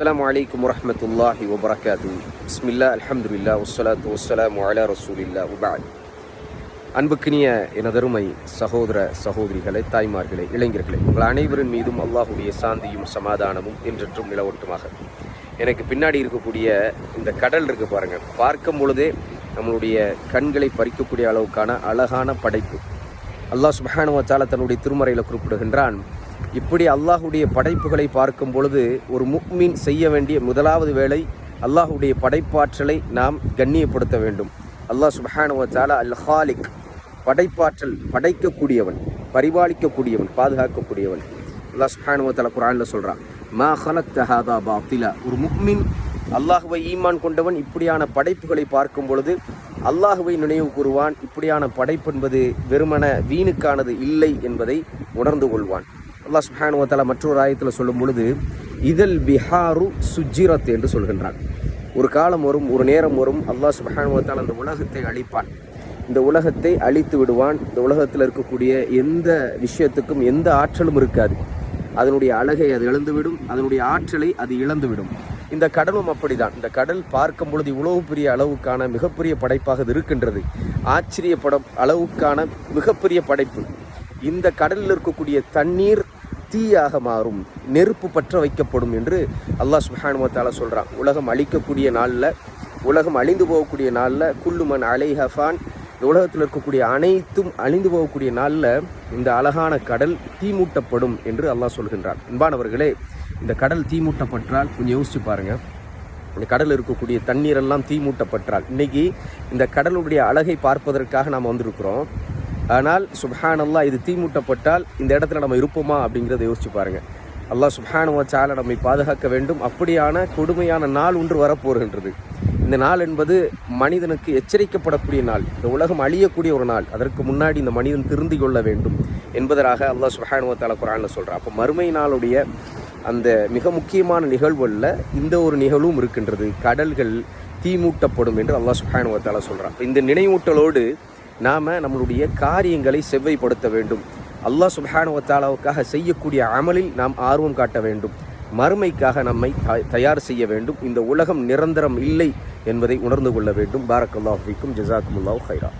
அஸ்லாம் வலைக்கம் வரமத்துல்லாஹி வபரகாத்து பிஸ்மில்லா அலமதுல்லா வசலாத்து வசலாம் அலா ரசூலில்லா உபால் அன்புக்கினிய எனதருமை சகோதர சகோதரிகளை தாய்மார்களே இளைஞர்களே உங்கள் அனைவரின் மீதும் அல்லாஹுடைய சாந்தியும் சமாதானமும் என்றென்றும் நிலவட்டுமாக. எனக்கு பின்னாடி இருக்கக்கூடிய இந்த கடல் இருக்குது பாருங்கள் பார்க்கும் பொழுதே நம்மளுடைய கண்களை பறிக்கக்கூடிய அளவுக்கான அழகான படைப்பு. அல்லாஹ் சுபஹானுவ தாலா தன்னுடைய திருமறையில் குறிப்பிடுகின்றான் இப்படி அல்லாஹுடைய படைப்புகளை பார்க்கும் பொழுது ஒரு முக்மீன் செய்ய வேண்டிய முதலாவது வேலை அல்லாஹுடைய படைப்பாற்றலை நாம் கண்ணியப்படுத்த வேண்டும். அல்லாஹ் சுபஹானுவத்தால அல் ஹாலிக் படைப்பாற்றல் படைக்கக்கூடியவன் பரிபாலிக்கக்கூடியவன் பாதுகாக்கக்கூடியவன். அல்லாஹ் சுபஹானுவத்தால குரானில் சொல்கிறான் மா ஹலக் தஹாதா பாத்திலா. ஒரு முக்மின் அல்லாஹுவை ஈமான் கொண்டவன் இப்படியான படைப்புகளை பார்க்கும் பொழுது அல்லாஹுவை நினைவு கூறுவான் இப்படியான படைப்பு என்பது வெறுமன வீணுக்கானது இல்லை என்பதை உணர்ந்து கொள்வான். அல்லாஹ் சுஹானுவத்தால மற்றொரு ஆயத்தில் சொல்லும் பொழுது இதழ் பிஹாரு சுஜிரத் என்று சொல்கின்றான். ஒரு காலம் வரும் ஒரு நேரம் வரும் அல்லாஹ் சுபஹானுவத்தால் அந்த உலகத்தை அழிப்பான். இந்த உலகத்தை அழித்து விடுவான். இந்த உலகத்தில் இருக்கக்கூடிய எந்த விஷயத்துக்கும் எந்த ஆற்றலும் இருக்காது. அதனுடைய அழகை அது இழந்துவிடும் அதனுடைய ஆற்றலை அது இழந்துவிடும். இந்த கடலும் அப்படிதான். இந்த கடல் பார்க்கும் பொழுது இவ்வளவு பெரிய அளவுக்கான மிகப்பெரிய படைப்பாக இது இருக்கின்றது. ஆச்சரியப்பட அளவுக்கான மிகப்பெரிய படைப்பு. இந்த கடலில் இருக்கக்கூடிய தண்ணீர் தீயாக மாறும் நெருப்பு பற்ற வைக்கப்படும் என்று அல்லாஹ் சுஹானுமத்தால சொல்கிறான் உலகம் அழிக்கக்கூடிய நாளில் உலகம் அழிந்து போகக்கூடிய நாளில் குல்லுமன் அலை ஹஃபான் இந்த உலகத்தில் இருக்கக்கூடிய அனைத்தும் அழிந்து போகக்கூடிய நாளில் இந்த அழகான கடல் தீமூட்டப்படும் என்று அல்லாஹ் சொல்கின்றான். அன்பானவர்களே இந்த கடல் தீமூட்டப்பட்டால் கொஞ்சம் யோசிச்சு பாருங்கள் இந்த கடலில் இருக்கக்கூடிய தண்ணீரெல்லாம் தீமூட்டப்பட்டால் இன்றைக்கி இந்த கடலுடைய அழகை பார்ப்பதற்காக நாம் வந்திருக்கிறோம். ஆனால் சுப்ஹான் இது தீமூட்டப்பட்டால் இந்த இடத்துல நம்ம இருப்போமா அப்படிங்கிறத யோசிச்சு பாருங்கள் அல்லாஹ் சுஹானுவா சாலை நம்மை பாதுகாக்க வேண்டும். அப்படியான கொடுமையான நாள் ஒன்று வரப்போகின்றது. இந்த நாள் என்பது மனிதனுக்கு எச்சரிக்கப்படக்கூடிய நாள். இந்த உலகம் அழியக்கூடிய ஒரு நாள். அதற்கு முன்னாடி இந்த மனிதன் திருந்தி கொள்ள வேண்டும் என்பதற்காக அல்லாஹ் சுப்ஹானுவ தால குரானில் சொல்கிறான் அப்போ மறுமை நாளுடைய அந்த மிக முக்கியமான நிகழ்வுகளில் இந்த ஒரு நிகழ்வும் இருக்கின்றது. கடல்கள் தீமூட்டப்படும் என்று அல்லாஹ் சுப்ஹானுவ சொல்கிறான் இந்த நினைவூட்டலோடு நாம் நம்மளுடைய காரியங்களை செவ்வைப்படுத்த வேண்டும். அல்லாஹ் சுபஹானுவத்தாலாவுக்காக செய்யக்கூடிய அமலில் நாம் ஆர்வம் காட்ட வேண்டும். மறுமைக்காக நம்மை தயார் செய்ய வேண்டும். இந்த உலகம் நிரந்தரம் இல்லை என்பதை உணர்ந்து கொள்ள வேண்டும். பாரக் அல்லாஹிக்கும் ஜசாக்குமுல்லாஹ் ஹைரா